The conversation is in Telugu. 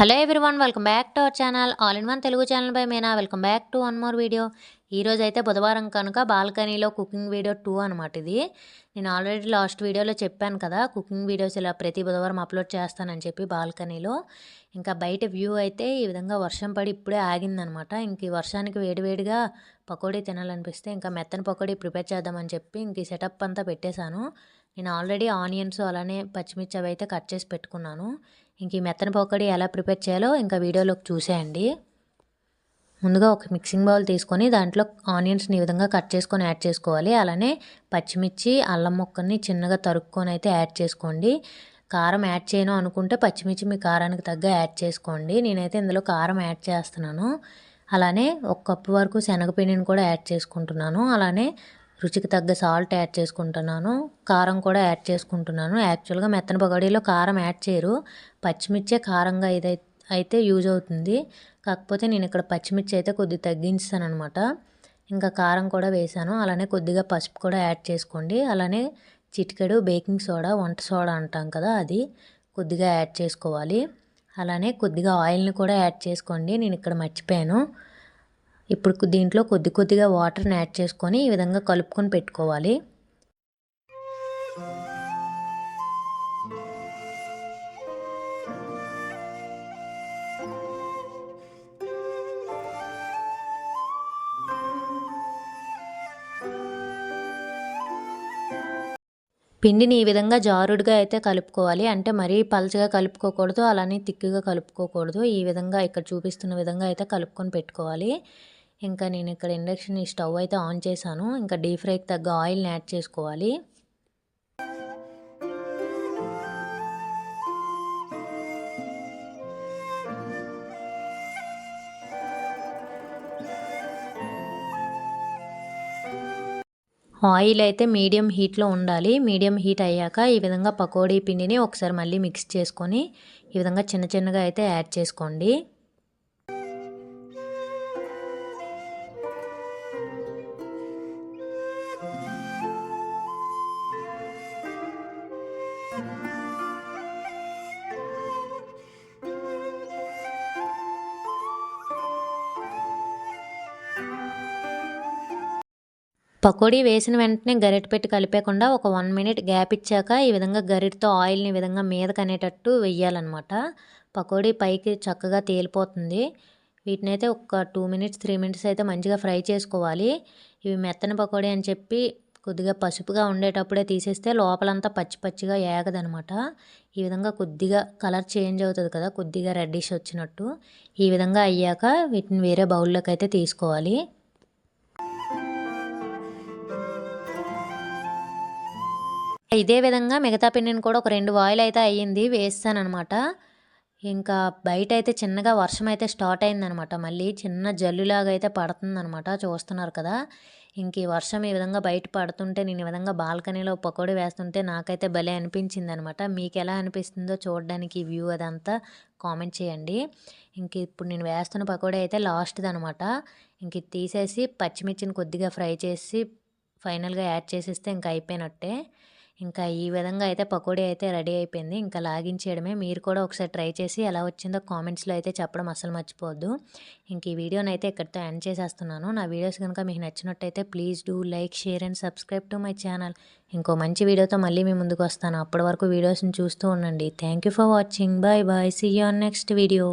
Hello everyone welcome back to our channel. All in one Telugu channel by Meena. Welcome back to one more video. ఈరోజు అయితే బుధవారం కనుక బాల్కనీలో కుకింగ్ వీడియో టూ అనమాట ఇది. నేను ఆల్రెడీ లాస్ట్ వీడియోలో చెప్పాను కదా కుకింగ్ వీడియోస్ ఇలా ప్రతి బుధవారం అప్లోడ్ చేస్తానని చెప్పి బాల్కనీలో. ఇంకా బయట వ్యూ అయితే ఈ విధంగా వర్షం పడి ఇప్పుడే ఆగిందనమాట ఇంక ఈ వర్షానికి వేడివేడిగా పకోడీ తినాలనిపిస్తే ఇంకా మెత్తని పకోడీ ప్రిపేర్ చేద్దామని చెప్పి ఇంక ఈ సెటప్ అంతా పెట్టేశాను. నేను ఆల్రెడీ ఆనియన్స్ అలానే పచ్చిమిర్చి అవి అయితే కట్ చేసి పెట్టుకున్నాను. ఇంక ఈ మెత్తన పకోడీ ఎలా ప్రిపేర్ చేయాలో ఇంకా వీడియోలోకి చూసేయండి. ముందుగా ఒక మిక్సింగ్ బౌల్ తీసుకొని దాంట్లో ఆనియన్స్ని ఈ విధంగా కట్ చేసుకొని యాడ్ చేసుకోవాలి. అలానే పచ్చిమిర్చి అల్లం ముక్కని చిన్నగా తరుక్కొని అయితే యాడ్ చేసుకోండి. కారం యాడ్ చేయను అనుకుంటే పచ్చిమిర్చి మీ కారానికి తగ్గ యాడ్ చేసుకోండి. నేనైతే ఇందులో కారం యాడ్ చేస్తున్నాను. అలానే ఒక కప్పు వరకు శనగపిండిని కూడా యాడ్ చేసుకుంటున్నాను. అలానే రుచికి తగ్గ సాల్ట్ యాడ్ చేసుకుంటున్నాను. కారం కూడా యాడ్ చేసుకుంటున్నాను. యాక్చువల్గా మెత్తన పకోడీలో కారం యాడ్ చేయరు. పచ్చిమిర్చే కారంగా ఇదై అయితే యూజ్ అవుతుంది. కాకపోతే నేను ఇక్కడ పచ్చిమిర్చి అయితే కొద్దిగా తగ్గించాను అనమాట ఇంకా కారం కూడా వేసాను. అలానే కొద్దిగా పసుపు కూడా యాడ్ చేసుకోండి. అలానే చిటికెడు బేకింగ్ సోడా వంట సోడా అంటాం కదా అది కొద్దిగా యాడ్ చేసుకోవాలి. అలానే కొద్దిగా ఆయిల్ని కూడా యాడ్ చేసుకోండి. నేను ఇక్కడ మర్చిపోయాను. ఇప్పుడు దీంట్లో కొద్ది కొద్దిగా వాటర్ని యాడ్ చేసుకొని ఈ విధంగా కలుపుకొని పెట్టుకోవాలి. పిండిని ఈ విధంగా జారుడుగా అయితే కలుపుకోవాలి. అంటే మరీ పలచగా కలుపుకోకూడదు అలానే తిక్కుగా కలుపుకోకూడదు. ఈ విధంగా ఇక్కడ చూపిస్తున్న విధంగా అయితే కలుపుకొని పెట్టుకోవాలి. ఇంకా నేను ఇక్కడ ఇండక్షన్ ఈ స్టవ్ అయితే ఆన్ చేశాను. ఇంకా డీప్ ఫ్రైకి తగ్గ ఆయిల్ని యాడ్ చేసుకోవాలి. ఆయిల్ అయితే మీడియం హీట్లో ఉండాలి. మీడియం హీట్ అయ్యాక ఈ విధంగా పకోడీ పిండిని ఒకసారి మళ్ళీ మిక్స్ చేసుకొని ఈ విధంగా చిన్న చిన్నగా అయితే యాడ్ చేసుకోండి. పకోడీ వేసిన వెంటనే గరిట పెట్టి కలిపేకుండా ఒక వన్ మినిట్ గ్యాప్ ఇచ్చాక ఈ విధంగా గరిటతో ఆయిల్ని విధంగా మీదకి అనేటట్టు వెయ్యాలన్నమాట. పకోడీ పైకి చక్కగా తేలిపోతుంది. వీటిని అయితే ఒక టూ మినిట్స్ త్రీ మినిట్స్ అయితే మంచిగా ఫ్రై చేసుకోవాలి. ఇవి మెత్తని పకోడీ అని చెప్పి కొద్దిగా పసుపుగా ఉండేటప్పుడే తీసేస్తే లోపలంతా పచ్చి పచ్చిగా ఏగదనమాట ఈ విధంగా కొద్దిగా కలర్ చేంజ్ అవుతుంది కదా కొద్దిగా రెడ్డిష్ వచ్చినట్టు. ఈ విధంగా అయ్యాక వీటిని వేరే బౌల్లోకి అయితే తీసుకోవాలి. ఇదే విధంగా మిగతా పిండిని కూడా ఒక రెండు వాయిల్ అయితే అయ్యింది వేస్తానమాట ఇంకా బయట అయితే చిన్నగా వర్షం అయితే స్టార్ట్ అయిందనమాట మళ్ళీ చిన్న జల్లులాగా అయితే పడుతుందనమాట. చూస్తున్నారు కదా ఇంక ఈ వర్షం ఈ విధంగా బయట పడుతుంటే నేను ఈ విధంగా బాల్కనీలో పకోడీ వేస్తుంటే నాకైతే భలే అనిపించింది అనమాట మీకు ఎలా అనిపిస్తుందో చూడడానికి వ్యూ అదంతా కామెంట్ చేయండి. ఇంక ఇప్పుడు నేను వేస్తున్న పకోడీ అయితే లాస్ట్ది అనమాట ఇంక తీసేసి పచ్చిమిర్చిని కొద్దిగా ఫ్రై చేసి ఫైనల్గా యాడ్ చేసేస్తే ఇంకా అయిపోయినట్టే. ఇంకా ఈ విధంగా అయితే పకోడీ అయితే రెడీ అయిపోయింది. ఇంకా లాగించేయడమే. మీరు కూడా ఒకసారి ట్రై చేసి ఎలా వచ్చిందో కామెంట్స్లో అయితే చెప్పడం అసలు మర్చిపోవద్దు. ఇంక ఈ వీడియోని అయితే ఇక్కడితో ఎండ్ చేసేస్తున్నాను. నా వీడియోస్ కనుక మీకు నచ్చినట్టయితే please do like share and subscribe to my channel. ఇంకో మంచి వీడియోతో మళ్ళీ మీ ముందుకు వస్తాను. అప్పటి వరకు వీడియోస్ని చూస్తూ ఉండండి. Thank you for watching. Bye bye. See you on next video.